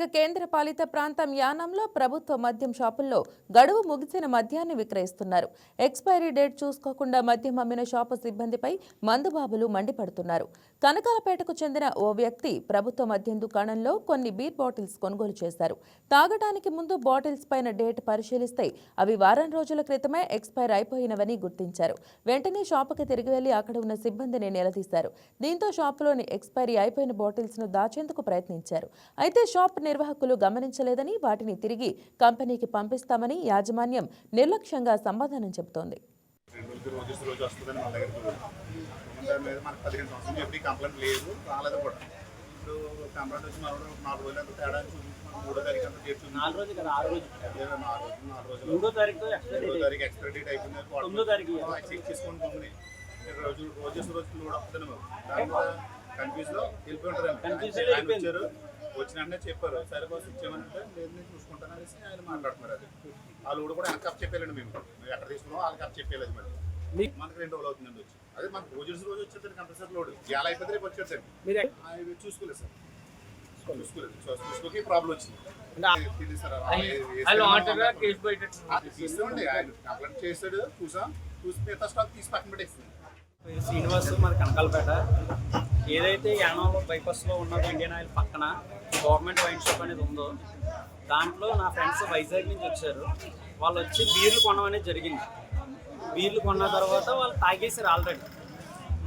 ఇక కేంద్ర పాలిత ప్రాంతం యానంలో ప్రభుత్వ మద్యం షాపుల్లో గడువు ముగిసిన మద్యాన్ని విక్రయిస్తున్నారు. ఎక్స్పైరీ డేట్ చూసుకోకుండా మద్యం అమ్మిన షాపు సిబ్బందిపై మందుబాబులు మండిపడుతున్నారు. కనకాలపేటకు చెందిన ఓ వ్యక్తి ప్రభుత్వ మద్యం దుకాణంలో కొన్ని బీర్ బాటిల్స్ కొనుగోలు చేశారు. తాగడానికి ముందు బాటిల్స్ పైన డేట్ పరిశీలిస్తే అవి వారం రోజుల క్రితమే ఎక్స్పైర్ అయిపోయినవని గుర్తించారు. వెంటనే షాపుకి తిరిగి వెళ్ళి అక్కడ ఉన్న సిబ్బందిని నిలదీశారు. దీంతో షాపులోని ఎక్స్పైరీ అయిపోయిన బాటిల్స్ను దాచేందుకు ప్రయత్నించారు. అయితే షాప్ నిర్వాహకులు గమనించలేదని వాటిని తిరిగి కంపెనీకి పంపిస్తామని యాజమాన్యం నిర్లక్ష్యంగా సమాధానం చెబుతోంది ఇప్పుడు కంప్లైంట్ వచ్చి నాలుగు రోజులు తేడా మూడో తారీఖు అంత డేట్ నాలుగు రోజులు కదా ఆరు రోజులు నాలుగు రోజులు నాలుగు రోజులు మూడో తారీఖు మూడో తారీఖు ఎక్స్పైరీ డేట్ అయిపోయింది తొమ్మిదో తారీఖు చెక్ చేసుకోండి రోజు రోజు రోజు దాని మీద కన్ఫ్యూజ్లో వెళ్ళిపోయి ఉంటారండి వచ్చిన వెంటనే చెప్పారు. సరే బాస్ ఇచ్చామంటే లేదు నేను చూసుకుంటాను అనేసి ఆయన మాట్లాడుతున్నారు అది. వాళ్ళు కూడా కూడా వెనక చెప్పేయాలండి మేము. మేము ఎక్కడ తీసుకున్నాం వాళ్ళకి కప్ చెప్పేయాలి మరి. మీ- మనకి రెండు రోజులు అవుతుందండి వచ్చి. అదే మనకు రోజు రోజు వచ్చేది కంపల్సరీ లోడ్. ఎలా అయిపోతే రేపు అవి చూసుకోలేదు సార్. చూసుకోలేదు. ప్రాబ్లం వచ్చింది. తీసుకోండి ఆయన కంప్లైంట్ చేశాడు. చూసాం. చూసి మిగతా స్టాక్ తీసి పక్కన పెట్టేస్తుంది. పేరు శ్రీనివాస్ మాది కనకాలపేట. ఏదైతే యానంలో బైపాస్లో ఉన్నదో ఇండియన్ ఆయిల్ పక్కన గవర్నమెంట్ వైన్ షాప్ అనేది ఉందో దాంట్లో నా ఫ్రెండ్స్ వైజాగ్ నుంచి వచ్చారు. వాళ్ళు వచ్చి బీర్లు కొనడం అనేది జరిగింది. బీర్లు కొన్న తర్వాత వాళ్ళు తాగేశారు ఆల్రెడీ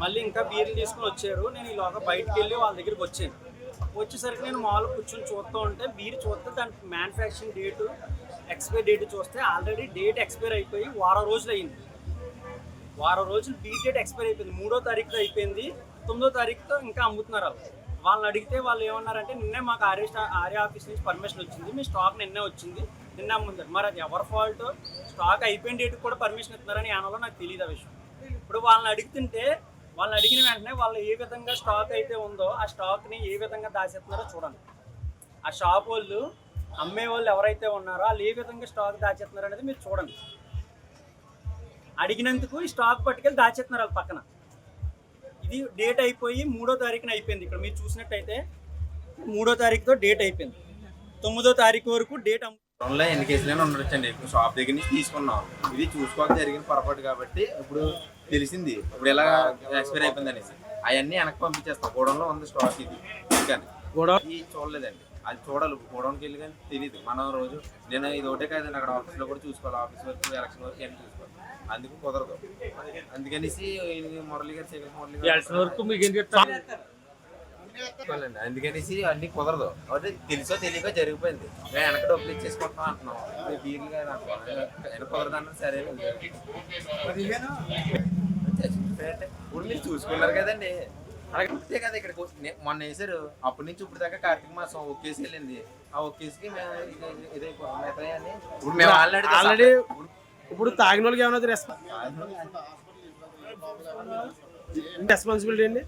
మళ్ళీ ఇంకా బీర్లు తీసుకుని వచ్చారు. నేను ఈలోగా బయటికి వెళ్ళి వాళ్ళ దగ్గరికి వచ్చాను. వచ్చేసరికి నేను మామూలుగా కూర్చొని చూస్తూ ఉంటే బీర్ చూస్తే దాని మ్యానుఫ్యాక్చరింగ్ డేటు ఎక్స్పైరీ డేట్ చూస్తే ఆల్రెడీ డేట్ ఎక్స్పైర్ అయిపోయి వారం రోజులు అయింది. వారం రోజులు బీర్ డేట్ ఎక్స్పైర్ అయిపోయింది. మూడో తారీఖుతో అయిపోయింది. తొమ్మిదో తారీఖుతో ఇంకా అమ్ముతున్నారు వాళ్ళు. వాళ్ళని అడిగితే వాళ్ళు ఏమన్నారంటే నిన్నే మాకు ఆర్య స్టా ఆర్య ఆఫీస్ నుంచి పర్మిషన్ వచ్చింది. మీ స్టాక్ నిన్నే వచ్చింది. నిన్న అమ్ముతారు మరి అది ఎవరి ఫాల్ట్ స్టాక్ అయిపోయిన డేట్కి కూడా పర్మిషన్ ఇస్తున్నారని యానలో నాకు తెలియదు ఆ విషయం. ఇప్పుడు వాళ్ళని అడుగుతుంటే వాళ్ళని అడిగిన వెంటనే వాళ్ళు ఏ విధంగా స్టాక్ అయితే ఉందో ఆ స్టాక్ని ఏ విధంగా దాచేస్తున్నారో చూడండి. ఆ షాప్ వాళ్ళు అమ్మే వాళ్ళు ఎవరైతే ఉన్నారో వాళ్ళు ఏ విధంగా స్టాక్ దాచేస్తున్నారు అనేది మీరు చూడండి. అడిగినందుకు ఈ స్టాక్ పట్టుకెళ్ళి దాచేస్తున్నారు వాళ్ళ పక్కన. ఇది డేట్ అయిపోయి మూడో తారీఖున అయిపోయింది. ఇక్కడ మీరు చూసినట్టయితే మూడో తారీఖుతో డేట్ అయిపోయింది. తొమ్మిదో తారీఖు వరకు డేట్ అమ్ము లో ఎన్ని కేసులైనా ఉండొచ్చండి. ఇప్పుడు షాప్ దగ్గర నుంచి తీసుకున్నాం. ఇది చూసుకోక జరిగిన పొరపాటు కాబట్టి ఇప్పుడు తెలిసింది. ఇప్పుడు ఎలా ఎక్స్పైర్ అయిపోయింది అనేసి. అవన్నీ వెనక్కి పంపించేస్తాం. గోడంలో ఉంది స్టాక్ ఇది. కానీ ఇది చూడలేదండి. అది చూడాలి. గోడౌన్కి వెళ్ళి కానీ తెలియదు మనం రోజు నేను ఇది ఒకటే కాదండి. అక్కడ ఆఫీస్లో కూడా చూసుకోవాలి. ఆఫీస్ వరకు ఎలక్షన్ వరకు అన్ని చూసుకోవాలి. అందుకు కుదరదు. అందుకనేసి మురళి గారు శేఖర్ మురళి గారు వరకు మీకు ఏం చెప్తాను అందుకనేసి అన్ని కుదరదు. అంటే తెలుసో తెలియక జరిగిపోయింది. మేము వెనక డబ్బులు ఇచ్చేసుకుంటాం అంటున్నాం. బీర్లు గారు అంటున్నాం. కుదరదు అన్నది సరే ఇప్పుడు మీరు చూసుకున్నారు కదండి. అలాగే కదా ఇక్కడ మొన్న వేసారు అప్పటి నుంచి ఇప్పుడు దాకా కార్తీక మాసం ఒకేసి వెళ్ళింది. ఆ ఒకేసికి మేము ఇది- ఇదైపోయాం మిగతాయి అని ఇప్పుడు మేము ఆల్రెడీ ఆల్రెడీ ఇప్పుడు తాగిన వాళ్ళకి ఏమైనా రెస్పాన్స్ రెస్పాన్సిబిలిటీ అండి?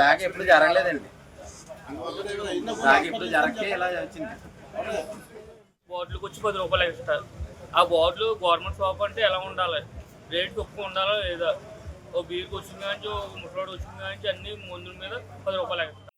దాకా ఎప్పుడు జరగలేదండి. అందువల్ల ఏమైనా అయినప్పుడు దాకా ఎప్పుడు జరగకే ఇలా వచ్చింది. బాటిల్కి వచ్చి పది రూపాయలు ఎక్స్ట్రా. ఆ బాటిల్ గవర్నమెంట్ షాప్ అంటే ఎలా ఉండాలి? రేట్ తక్కువ ఉండాలా లేదా? ఓ బీర్కి వచ్చింది కానీ ఓ ముసలాడు వచ్చింది కానీ అన్ని మందుల మీద పది రూపాయలు ఎక్స్ట్రా